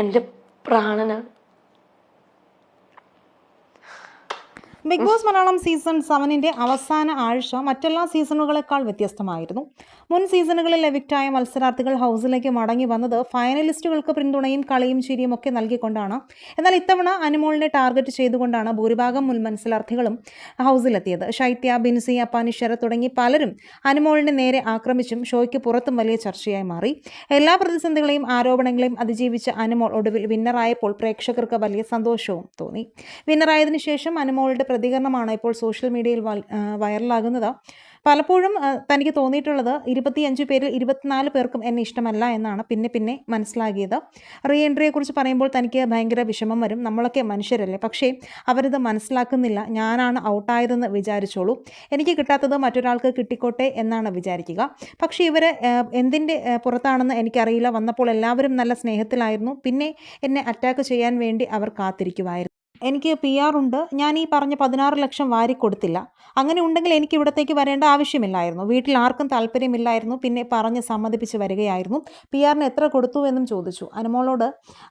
എന്റെ പ്രാണനാണ്. Big Boss Malayalam season സെവനിന്റെ അവസാന ആഴ്ച മറ്റെല്ലാ സീസണുകളെക്കാൾ വ്യത്യസ്തമായിരുന്നു. മുൻ സീസണുകളിൽ എവിക്റ്റായ മത്സരാർത്ഥികൾ ഹൗസിലേക്ക് മടങ്ങി വന്നത് ഫൈനലിസ്റ്റുകൾക്ക് പിന്തുണയും കളിയും ചിരിയും ഒക്കെ നൽകിക്കൊണ്ടാണ്. എന്നാൽ ഇത്തവണ അനുമോളിനെ ടാർഗറ്റ് ചെയ്തുകൊണ്ടാണ് ഭൂരിഭാഗം മുൻ മത്സരാർത്ഥികളും ഹൗസിലെത്തിയത്. ശൈത്യ ബിൻസി അപ്പാനി ശരത് തുടങ്ങി പലരും അനുമോളിനെ നേരെ ആക്രമിച്ചും ഷോയ്ക്ക് പുറത്തും വലിയ ചർച്ചയായി മാറി. എല്ലാ പ്രതിസന്ധികളെയും ആരോപണങ്ങളെയും അതിജീവിച്ച അനുമോൾ ഒടുവിൽ വിന്നറായപ്പോൾ പ്രേക്ഷകർക്ക് വലിയ സന്തോഷവും തോന്നി. വിന്നറായതിനു ശേഷം അനുമോളുടെ പ്രതികരണമാണ് ഇപ്പോൾ സോഷ്യൽ മീഡിയയിൽ വൈറലാകുന്നത്. പലപ്പോഴും തനിക്ക് തോന്നിയിട്ടുള്ളത് ഇരുപത്തിയഞ്ച് പേരിൽ ഇരുപത്തിനാല് പേർക്കും എന്നെ ഇഷ്ടമല്ല എന്നാണ് പിന്നെ പിന്നെ മനസ്സിലാകിയത്. റീ എൻട്രിയെക്കുറിച്ച് പറയുമ്പോൾ തനിക്ക് ഭയങ്കര വിഷമം വരും. നമ്മളൊക്കെ മനുഷ്യരല്ലേ. പക്ഷേ അവരിത് മനസ്സിലാക്കുന്നില്ല. ഞാനാണ് ഔട്ടായതെന്ന് വിചാരിച്ചോളൂ. എനിക്ക് കിട്ടാത്തത് മറ്റൊരാൾക്ക് കിട്ടിക്കോട്ടെ എന്നാണ് വിചാരിക്കുക. പക്ഷേ ഇവർ എന്തിന്റെ പുറത്താണെന്ന് എനിക്കറിയില്ല. വന്നപ്പോൾ എല്ലാവരും നല്ല സ്നേഹത്തിലായിരുന്നു. പിന്നെ എന്നെ അറ്റാക്ക് ചെയ്യാൻ വേണ്ടി അവർ കാത്തിരിക്കുമായിരുന്നു എനിക്ക് പി ആർ ഉണ്ട്. ഞാൻ ഈ പറഞ്ഞ പതിനാറ് ലക്ഷം വാരി കൊടുത്തില്ല. അങ്ങനെ ഉണ്ടെങ്കിൽ എനിക്ക് ഇവിടത്തേക്ക് വരേണ്ട ആവശ്യമില്ലായിരുന്നു. വീട്ടിൽ ആർക്കും താല്പര്യമില്ലായിരുന്നു. പിന്നെ പറഞ്ഞ് സമ്മതിപ്പിച്ച് വരികയായിരുന്നു. പി ആറിന് എത്ര കൊടുത്തു എന്നും ചോദിച്ചു. അനുമോളോട്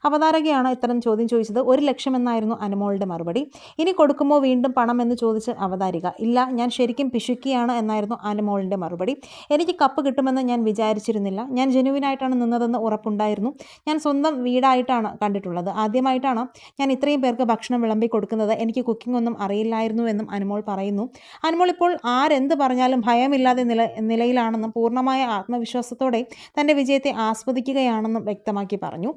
അവതാരകയാണ് ഇത്തരം ചോദ്യം ചോദിച്ചത്? ഒരു ലക്ഷം എന്നായിരുന്നു അനുമോളുടെ മറുപടി. ഇനി കൊടുക്കുമോ വീണ്ടും പണം? എന്ന് ചോദിച്ച് അവതാരിക. ഇല്ല ഞാൻ ശരിക്കും പിശുക്കിയാണ് എന്നായിരുന്നു അനുമോളിന്റെ മറുപടി. എനിക്ക് കപ്പ് കിട്ടുമെന്ന് ഞാൻ വിചാരിച്ചിരുന്നില്ല. ഞാൻ ജെനുവിനായിട്ടാണ് നിന്നതെന്ന് ഉറപ്പുണ്ടായിരുന്നു. ഞാൻ സ്വന്തം വീടായിട്ടാണ് കണ്ടിട്ടുള്ളത്. ആദ്യമായിട്ടാണ് ഞാൻ ഇത്രയും പേർക്ക് ഭക്ഷണം വിളമ്പി കൊടുക്കുന്നത് എനിക്ക് കുക്കിംഗ് ഒന്നും അറിയില്ലായിരുന്നു എന്നും അനുമോൾ പറയുന്നു. അനുമോൾ ഇപ്പോൾ ആരെന്ത് പറഞ്ഞാലും ഭയമില്ലാതെ നില നിലയിലാണെന്നും പൂർണമായ ആത്മവിശ്വാസത്തോടെ തന്റെ വിജയത്തെ ആസ്വദിക്കുകയാണെന്നും വ്യക്തമാക്കി പറഞ്ഞു.